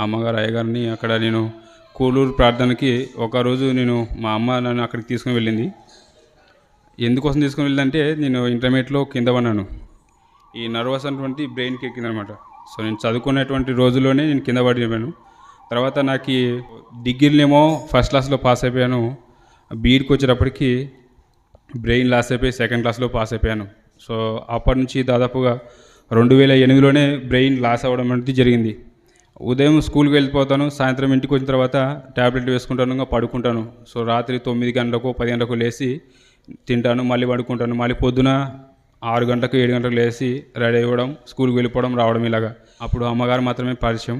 అమ్మగారు అయ్యగారిని అక్కడ నేను కూలూరు ప్రార్థనకి ఒకరోజు నేను మా అమ్మ నన్ను అక్కడికి తీసుకుని వెళ్ళింది. ఎందుకోసం తీసుకుని వెళ్ళిందంటే నేను ఇంటర్మీడియట్లో కింద పడినాను ఈ నర్వస్ అటువంటి బ్రెయిన్కి ఎక్కిందనమాట సో నేను చదువుకునేటువంటి రోజుల్లోనే నేను కింద పడిపోయాను. తర్వాత నాకు ఈ డిగ్రీలేమో ఫస్ట్ క్లాస్లో పాస్ అయిపోయాను. బీఈడ్కి వచ్చేటప్పటికి బ్రెయిన్ లాస్ అయిపోయి సెకండ్ క్లాస్లో పాస్ అయిపోయాను. సో అప్పటి నుంచి దాదాపుగా రెండు వేల ఎనిమిదిలోనే బ్రెయిన్ లాస్ అవ్వడం అనేది జరిగింది. ఉదయం స్కూల్కి వెళ్ళిపోతాను సాయంత్రం ఇంటికి వచ్చిన తర్వాత ట్యాబ్లెట్ వేసుకుంటాను ఇంకా పడుకుంటాను. సో రాత్రి తొమ్మిది గంటలకు పది గంటలకు లేచి తింటాను మళ్ళీ పడుకుంటాను. మళ్ళీ పొద్దున ఆరు గంటలకు ఏడు గంటలకు లేచి రెడీ అవ్వడం స్కూల్కి వెళ్ళిపోవడం రావడం ఇలాగా. అప్పుడు అమ్మగారు మాత్రమే పరిచయం.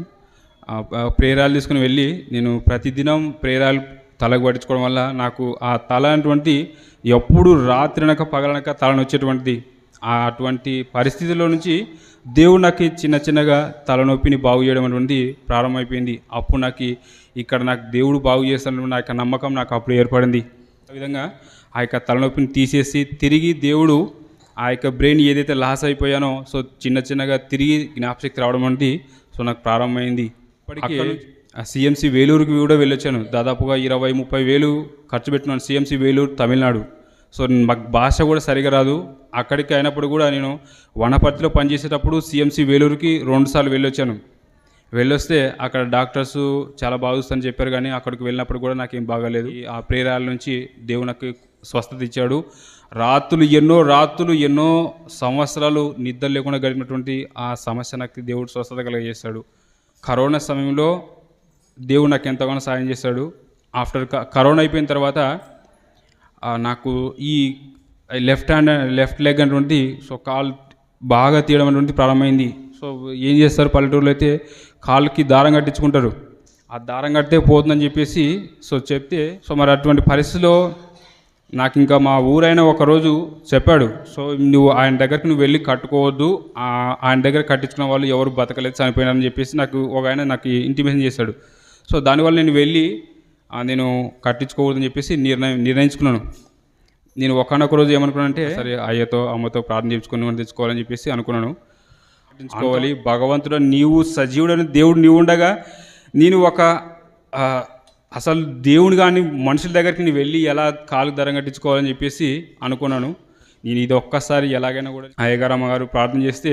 ఆ ప్రేరాలు తీసుకుని వెళ్ళి నేను ప్రతిదినం ప్రేరాలు తలకు పట్టించుకోవడం వల్ల నాకు ఆ తల అటువంటి ఎప్పుడు రాత్రినక పగలనక తలను వచ్చేటువంటిది అటువంటి పరిస్థితిలో నుంచి దేవుడు నాకు చిన్న చిన్నగా తలనొప్పిని బాగు చేయడం అటువంటి ప్రారంభమైపోయింది. అప్పుడు నాకు ఇక్కడ నాకు దేవుడు బాగు చేస్తాను నా యొక్క నమ్మకం నాకు అప్పుడు ఏర్పడింది. ఆ విధంగా ఆ యొక్క తలనొప్పిని తీసేసి తిరిగి దేవుడు ఆ యొక్క బ్రెయిన్ ఏదైతే లాస్ అయిపోయానో సో చిన్న చిన్నగా తిరిగి జ్ఞాపశక్తి రావడం వంటి సో నాకు ప్రారంభమైంది. ఇప్పటికీ ఆ సిఎంసి వేలూరుకి కూడా వెళ్ళొచ్చాను. దాదాపుగా ఇరవై ముప్పై వేలు ఖర్చు పెట్టినాను సిఎంసి వేలూరు తమిళనాడు. సో మాకు భాష కూడా సరిగా రాదు. అక్కడికి అయినప్పుడు కూడా నేను వనపర్తిలో పనిచేసేటప్పుడు సిఎంసి వేలూరుకి రెండుసార్లు వెళ్ళొచ్చాను. వెళ్ళొస్తే అక్కడ డాక్టర్స్ చాలా బాగుస్తుందని చెప్పారు కానీ అక్కడికి వెళ్ళినప్పుడు కూడా నాకేం బాగాలేదు. ఆ ప్రేరాల నుంచి దేవుడు నాకు స్వస్థత ఇచ్చాడు. రాత్రులు ఎన్నో రాత్రులు ఎన్నో సంవత్సరాలు నిద్ర లేకుండా గడిపినటువంటి ఆ సమస్య నాకు దేవుడు స్వస్థత కలిగజేశాడు. కరోనా సమయంలో దేవుడు నాకు ఎంతగానో సాయం చేశాడు. ఆఫ్టర్ క- కరోనా అయిపోయిన తర్వాత నాకు ఈ లెఫ్ట్ హ్యాండ్ లెఫ్ట్ లెగ్ అటువంటి సో కాల్ బాగా తీయడం అటువంటి ప్రారంభమైంది. సో ఏం చేస్తారు పల్లెటూరులో అయితే కాలుకి దారం కట్టించుకుంటారు. ఆ దారం కడితే పోతుందని చెప్పేసి సో చెప్తే సో మరి అటువంటి పరిస్థితిలో నాకు ఇంకా మా ఊరైన ఒకరోజు చెప్పాడు. సో నువ్వు ఆయన దగ్గరికి నువ్వు వెళ్ళి కట్టుకోవద్దు. ఆయన దగ్గర కట్టించుకున్న వాళ్ళు ఎవరు బతకలేదు చనిపోయినారని చెప్పేసి నాకు ఒక ఆయన నాకు ఇంటిమేషన్ చేశాడు. సో దానివల్ల నేను వెళ్ళి నేను కట్టించుకోకూడదని చెప్పేసి నిర్ణయం నిర్ణయించుకున్నాను. నేను ఒకనొక రోజు ఏమనుకున్నానంటే సరే అయ్యతో అమ్మతో ప్రార్థన చేయించుకుని మనం తెచ్చుకోవాలని చెప్పేసి అనుకున్నాను. ప్రార్థించుకోవాలి భగవంతుడు నీవు సజీవుడని దేవుడు నీవు ఉండగా నేను ఒక అసలు దేవుని కానీ మనుషుల దగ్గరికి నేను వెళ్ళి ఎలా కాలు దరం కట్టించుకోవాలని చెప్పేసి అనుకున్నాను. నేను ఇది ఒక్కసారి ఎలాగైనా కూడా అయ్యగారు అమ్మగారు ప్రార్థన చేస్తే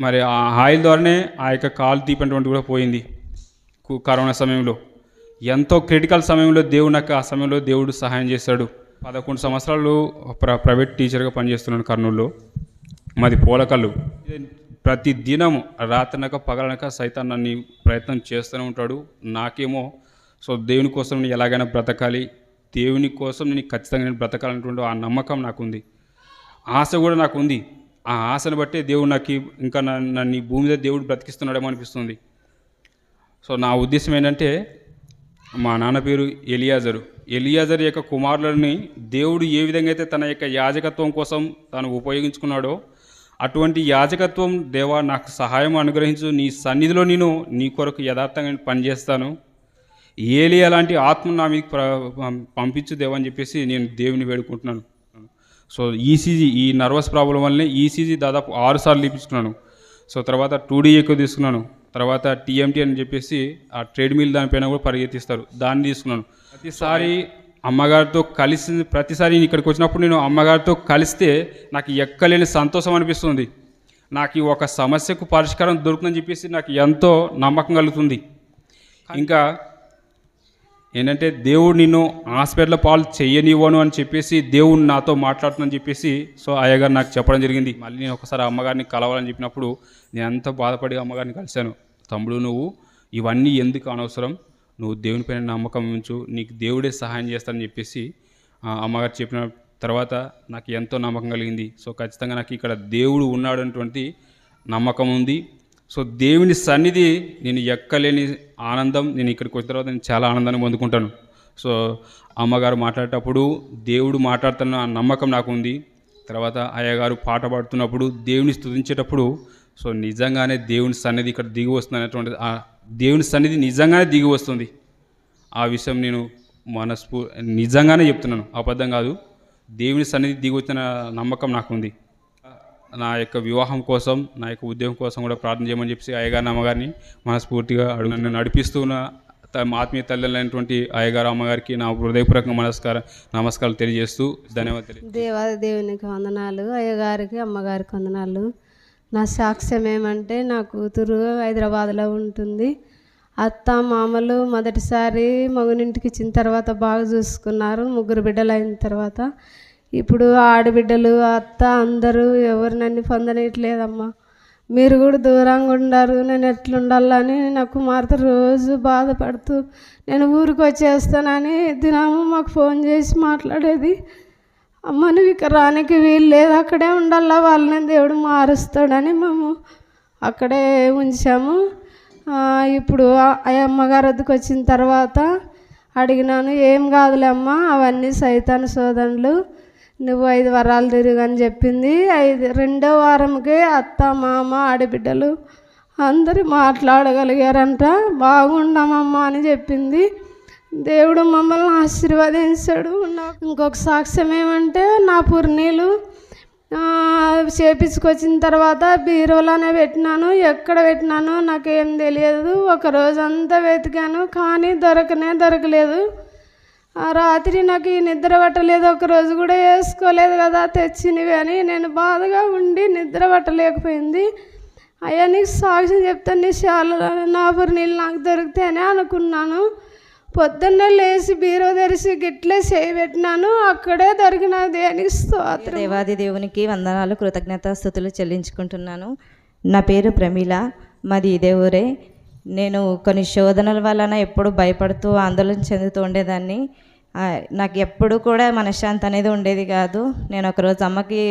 మరి ఆ ఆయిల్ ద్వారానే ఆ యొక్క కాలు తీపినటువంటి కూడా పోయింది కరోనా సమయంలో. ఎంతో క్రిటికల్ సమయంలో దేవుడు నాకు ఆ సమయంలో దేవుడు సహాయం చేశాడు. పదకొండు సంవత్సరాలు ప్ర ప్రైవేట్ టీచర్గా పనిచేస్తున్నాను కర్నూలులో. మాది పోలకల్లు. ప్రతి దినం రాత్రినక పగలనక సైతం నన్ను ప్రయత్నం చేస్తూనే ఉంటాడు. నాకేమో సో దేవుని కోసం నేను ఎలాగైనా బ్రతకాలి. దేవుని కోసం నేను ఖచ్చితంగా నేను బ్రతకాలనేటువంటి ఆ నమ్మకం నాకుంది. ఆశ కూడా నాకు ఉంది ఆ ఆశను బట్టే దేవుడు నాకు ఇంకా నన్ను ఈ భూమి మీద దేవుడు బ్రతికిస్తున్నాడేమో అనిపిస్తుంది. సో నా ఉద్దేశం ఏంటంటే మా నాన్న పేరు ఎలియాజరు. ఎలియాజర్ యొక్క కుమారులని దేవుడు ఏ విధంగా అయితే తన యొక్క యాజకత్వం కోసం తను ఉపయోగించుకున్నాడో అటువంటి యాజకత్వం దేవా నాకు సహాయం అనుగ్రహించు. నీ సన్నిధిలో నేను నీ కొరకు యథార్థంగా పనిచేస్తాను. ఏలి అలాంటి ఆత్మ నా మీకు పంపించు దేవా అని చెప్పేసి నేను దేవుని వేడుకుంటున్నాను. సో ఈసీజీ ఈ నర్వస్ ప్రాబ్లం వల్లనే ఈసీజీ దాదాపు ఆరు సార్లు తీపించుకున్నాను సో తర్వాత టూ డీ ఎక్కువ తీసుకున్నాను. తర్వాత టీఎంటీ అని చెప్పేసి ఆ ట్రేడ్ మిల్ దానిపైన కూడా పరిగెత్తిస్తారు. దాన్ని తీసుకున్నాను. ప్రతిసారి అమ్మగారితో కలిసి ప్రతిసారి నేను ఇక్కడికి వచ్చినప్పుడు నేను అమ్మగారితో కలిస్తే నాకు ఎక్కలేని సంతోషం అనిపిస్తుంది. నాకు ఈ ఒక సమస్యకు పరిష్కారం దొరుకుతుందని చెప్పేసి నాకు ఎంతో నమ్మకం కలుగుతుంది. ఇంకా ఏంటంటే దేవుడు నిన్ను హాస్పిటల్ పాలు చెయ్యనివ్వను అని చెప్పేసి దేవుడు నాతో మాట్లాడుతుందని చెప్పేసి సో అయ్యగారు నాకు చెప్పడం జరిగింది. మళ్ళీ నేను ఒకసారి అమ్మగారిని కలవాలని చెప్పినప్పుడు నేను ఎంతో బాధపడి అమ్మగారిని కలిశాను. తమ్ముడు నువ్వు ఇవన్నీ ఎందుకు అనవసరం? నువ్వు దేవునిపైన నమ్మకం ఉంచు నీకు దేవుడే సహాయం చేస్తానని చెప్పేసి ఆ, అమ్మగారు చెప్పిన తర్వాత నాకు ఎంతో నమ్మకం కలిగింది. సో ఖచ్చితంగా నాకు ఇక్కడ దేవుడు ఉన్నాడు అనేటువంటి నమ్మకం ఉంది. సో దేవుని సన్నిధి నేను ఎక్కలేని ఆనందం. నేను ఇక్కడికి వచ్చిన తర్వాత నేను చాలా ఆనందాన్ని పొందుకుంటాను. సో అమ్మగారు మాట్లాడేటప్పుడు దేవుడు మాట్లాడుతున్న ఆ నమ్మకం నాకు ఉంది తర్వాత అయ్యగారు పాట పాడుతున్నప్పుడు దేవుని స్తుతించేటప్పుడు సో నిజంగానే దేవుని సన్నిధి ఇక్కడ దిగి వస్తుంది అనేటువంటి ఆ దేవుని సన్నిధి నిజంగానే దిగి వస్తుంది. ఆ విషయం నేను మనస్ఫూ నిజంగానే చెప్తున్నాను. అబద్ధం కాదు. దేవుని సన్నిధి దిగి వచ్చిన నమ్మకం నాకు ఉంది నా యొక్క వివాహం కోసం నా యొక్క ఉద్యోగం కోసం కూడా ప్రార్థన చేయమని చెప్పి అయ్యగారిని అమ్మగారిని మనస్ఫూర్తిగా అడుగు నన్ను నడిపిస్తున్న మా ఆత్మీయ తల్లిలైనటువంటి అయ్యగారు అమ్మగారికి నా హృదయపూర్వక నమస్కార నమస్కారాలు తెలియజేస్తూ ధన్యవాదాలు తెలియ- దేవునికి వందనాలు అయ్యగారికి అమ్మగారికి వందనాలు. నా సాక్ష్యం ఏమంటే నా కూతురు హైదరాబాద్లో ఉంటుంది. అత్త మామలు మొదటిసారి మగనింటికి ఇచ్చిన తర్వాత బాగా చూసుకున్నారు. ముగ్గురు బిడ్డలు అయిన తర్వాత ఇప్పుడు ఆడబిడ్డలు అత్త అందరూ ఎవరు నన్ను పొందనట్లేదమ్మా మీరు కూడా దూరంగా ఉండరు నేను ఎట్లుండాలని నా కుమార్తె రోజు బాధపడుతూ నేను ఊరికి వచ్చేస్తానని దినము మాకు ఫోన్ చేసి మాట్లాడేది. అమ్మ నువ్వు ఇక రానికి వీలు లేదు అక్కడే ఉండాలా వాళ్ళని దేవుడు మారుస్తాడని మేము అక్కడే ఉంచాము. ఇప్పుడు ఆ- ఆ అమ్మగారు వద్దకు వచ్చిన తర్వాత అడిగినాను ఏం కాదులే అమ్మ అవన్నీ సైతాన్ శోధనలు నువ్వు ఐదు వరాలు తిరుగు అని చెప్పింది. ఐదు రెండో వారంకే అత్త మామ ఆడబిడ్డలు అందరూ మాట్లాడగలిగారంట. బాగుండమమ్మా అని చెప్పింది. దేవుడు మమ్మల్ని ఆశీర్వదించాడు. నాకు ఇంకొక సాక్ష్యం ఏమంటే నా పుర్నీలు చేపించుకొచ్చిన తర్వాత బీరువాలోనే పెట్టినాను. ఎక్కడ పెట్టినానో నాకేం తెలియదు. ఒక రోజంతా వెతికాను కానీ దొరకనే దొరకలేదు. రాత్రి నాకు ఈ నిద్ర పట్టలేదు. ఒక రోజు కూడా వేసుకోలేదు కదా తెచ్చినవి అని. నేను బాధగా ఉండి నిద్ర పట్టలేకపోయింది. అయ్యా నీకు సాక్ష్యం చెప్తాను నీ చాలా నా నీళ్ళు నాకు దొరికితేనే అనుకున్నాను. పొద్దున్నే లేచి బీరో తెరిచి గిట్లే చేయబెట్టినాను అక్కడే దొరికిన దేనికి స్తోత్రం? దేవాది దేవునికి వందనాలు కృతజ్ఞత స్థుతులు చెల్లించుకుంటున్నాను. నా పేరు ప్రమీల. మాది ఇదే ఊరే. నేను కొన్ని శోధనల వలన ఎప్పుడు భయపడుతూ ఆందోళన చెందుతూ ఉండేదాన్ని. నాకు ఎప్పుడు కూడా మనశ్శాంతి అనేది ఉండేది కాదు. నేను ఒకరోజు అమ్మకి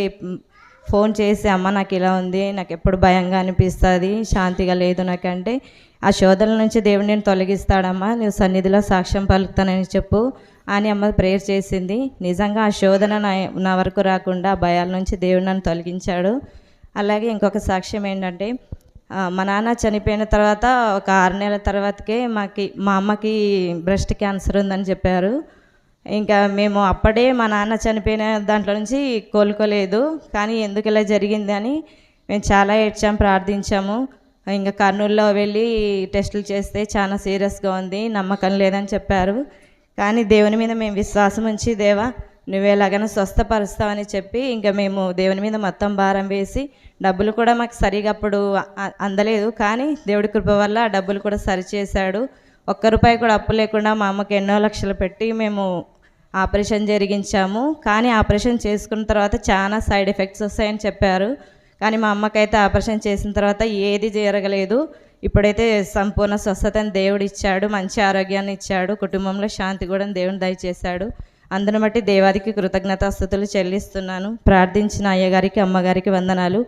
ఫోన్ చేసి అమ్మ నాకు ఇలా ఉంది నాకు ఎప్పుడు భయంగా అనిపిస్తుంది శాంతిగా లేదు నాకంటే. ఆ శోధనల నుంచి దేవుడు నేను తొలగిస్తాడమ్మా నువ్వు సన్నిధిలో సాక్ష్యం పలుకుతానని చెప్పు అని అమ్మ ప్రేయర్ చేసింది. నిజంగా ఆ శోధన నా నా వరకు రాకుండా ఆ భయాల నుంచి దేవుడు నన్ను తొలగించాడు. అలాగే ఇంకొక సాక్ష్యం ఏంటంటే మా నాన్న చనిపోయిన తర్వాత ఒక ఆరు నెలల తర్వాతకే మాకి మా అమ్మకి బ్రెస్ట్ క్యాన్సర్ ఉందని చెప్పారు. ఇంకా మేము అప్పుడే మా నాన్న చనిపోయిన దాంట్లో నుంచి కోలుకోలేదు. కానీ ఎందుకు ఇలా జరిగింది అని మేము చాలా ఏడ్చాం ప్రార్థించాము. ఇంకా కర్నూలులో వెళ్ళి టెస్టులు చేస్తే చాలా సీరియస్గా ఉంది నమ్మకం లేదని చెప్పారు. కానీ దేవుని మీద మేము విశ్వాసం ఉంచి దేవా నువ్వు ఎలాగైనా స్వస్థపరుస్తావని చెప్పి ఇంకా మేము దేవుని మీద మొత్తం భారం వేసి డబ్బులు కూడా మాకు సరిగా అప్పుడు అందలేదు. కానీ దేవుడి కృప వల్ల ఆ డబ్బులు కూడా సరిచేశాడు. ఒక్క రూపాయి కూడా అప్పు లేకుండా మా అమ్మకి ఎన్నో లక్షలు పెట్టి మేము ఆపరేషన్ జరిగించాము. కానీ ఆపరేషన్ చేసుకున్న తర్వాత చాలా సైడ్ ఎఫెక్ట్స్ వస్తాయని చెప్పారు. కానీ మా అమ్మకైతే ఆపరేషన్ చేసిన తర్వాత ఏది జరగలేదు. ఇప్పుడైతే సంపూర్ణ స్వస్థతను దేవుడు ఇచ్చాడు మంచి ఆరోగ్యాన్ని ఇచ్చాడు కుటుంబంలో శాంతి కూడా దేవుని దయచేశాడు అందును బట్టి దేవాదికి కృతజ్ఞతాస్థుతులు చెల్లిస్తున్నాను. ప్రార్థించిన అయ్యగారికి అమ్మగారికి వందనాలు.